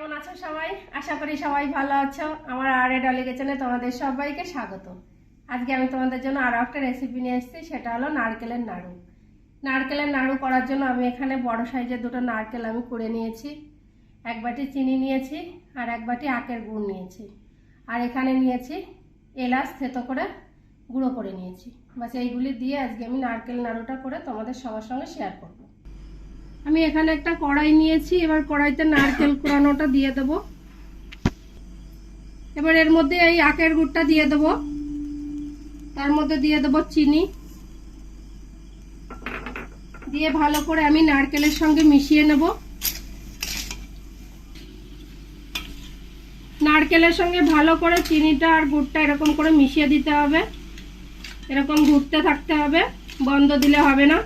কেমন আছো সবাই? আশা করি সবাই ভালো আছো। আমার আর এ ডলি কিচেনে তোমাদের সবাইকে স্বাগত। আজকে আমি তোমাদের জন্য আরও একটা রেসিপি নিয়ে এসেছি, সেটা হলো নারকেলের নাড়ু। নারকেলের নাড়ু করার জন্য আমি এখানে বড় সাইজের দুটো নারকেল আমি কুড়ে নিয়েছি, এক বাটি চিনি নিয়েছি আর এক বাটি আখের গুড় নিয়েছি। আর এখানে নিয়েছি এলাচ থেতো করে গুঁড়ো করে নিয়েছি। বাস এইগুলি দিয়ে আজকে আমি নারকেল নাড়ুটা করে তোমাদের সবার সঙ্গে শেয়ার করব। আমি এখানে একটা কড়াই নিয়েছি, এবার কড়াইতে নারকেল কোরানোটা দিয়ে দেবো। এবার এর মধ্যে এই আখের গুড়টা দিয়ে দেবো। তার মধ্যে দিয়ে দেবো চিনি। দিয়ে ভালো করে আমি নারকেলের সঙ্গে মিশিয়ে নেব। নারকেলের সঙ্গে ভালো করে চিনিটা আর গুড়টা এরকম করে মিশিয়ে দিতে হবে। এরকম ঘুরতে থাকতে হবে, বন্ধ দিলে হবে না।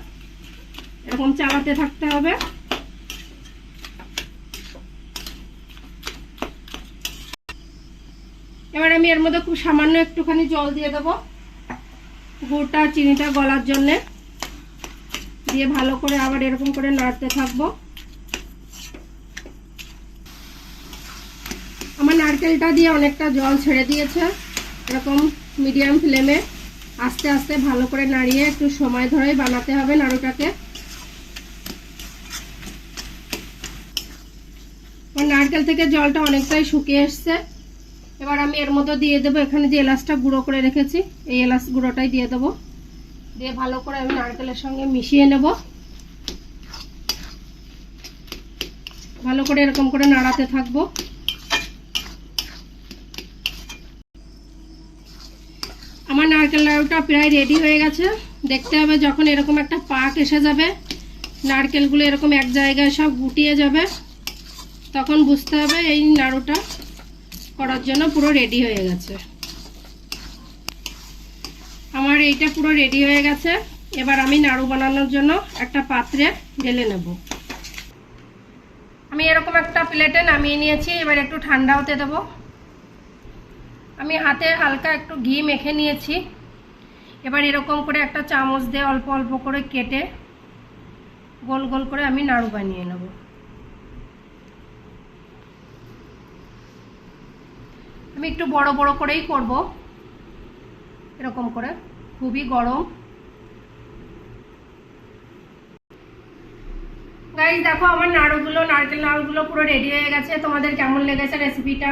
এরকম চালাতে থাকতে হবে। এবার আমি এর মধ্যে খুব সামান্য একটুখানি জল দিয়ে দেবো গুড়টা চিনিটা গলার জন্যে। দিয়ে ভালো করে আবার এরকম করে নাড়তে থাকব। আমার নারকেলটা দিয়ে অনেকটা জল ছেড়ে দিয়েছে। এরকম মিডিয়াম ফ্লেমে আস্তে আস্তে ভালো করে নাড়িয়ে একটু সময় ধরে বানাতে হবে নাড়ুটাকে। নারকেল থেকে জলটা অনেকটাই শুকিয়ে এসছে। এবার আমি এর মধ্যে দিয়ে দেবো, এখানে যে এলাচটা গুঁড়ো করে রেখেছি, এই এলাচ গুঁড়োটাই দিয়ে দেবো। দিয়ে ভালো করে আমি নারকেলের সঙ্গে মিশিয়ে নেব। ভালো করে এরকম করে নাড়াতে থাকব। আমার নারকেল নাড়ুটা প্রায় রেডি হয়ে গেছে। দেখতে হবে যখন এরকম একটা পাক এসে যাবে, নারকেলগুলো এরকম এক জায়গায় সব গুটিয়ে যাবে। তখন বুঝতে হবে এই নাড়ুটা করার জন্য পুরো রেডি হয়ে গেছে। আমার এইটা পুরো রেডি হয়ে গেছে। এবার আমি নাড়ু বানানোর জন্য একটা পাত্রে ঢেলে নেব। আমি এরকম একটা প্লেটে নামিয়ে নিয়েছি, এবার একটু ঠান্ডা হতে দেবো। আমি হাতে হালকা একটু ঘি মেখে নিয়েছি। এবার এরকম করে একটা চামচ দিয়ে অল্প অল্প করে কেটে গোল গোল করে আমি নাড়ু বানিয়ে নেব। আমি একটু বড় বড় করেই করব। এরকম করে। খুবই গরম। গাইজ দেখো আমার নাড়ুগুলো, নারকেল নাড়ুগুলো পুরো রেডি হয়ে গেছে। তোমাদের কেমন লেগেছে রেসিপিটা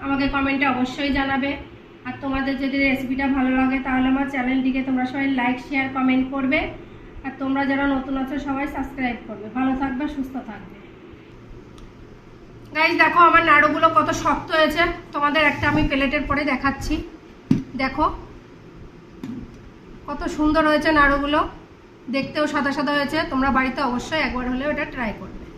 আমাকে কমেন্টে অবশ্যই জানাবে। আর তোমাদের যদি রেসিপিটা ভালো লাগে, তাহলে আমার চ্যানেলটিকে তোমরা সবাই লাইক শেয়ার কমেন্ট করবে। আর তোমরা যারা নতুন আছো, সবাই সাবস্ক্রাইব করবে। ভালো থাকবে, সুস্থ থাকবে। গাইজ দেখো, আমার নাড়ুগুলো কত শক্ত হয়েছে। তোমাদের একটা আমি প্লেটের পরে দেখাচ্ছি। দেখো, কত সুন্দর হয়েছে নাড়ুগুলো। দেখতেও সাদা সাদা হয়েছে। তোমরা বাড়িতে অবশ্যই একবার হলেও এটা ট্রাই করবে।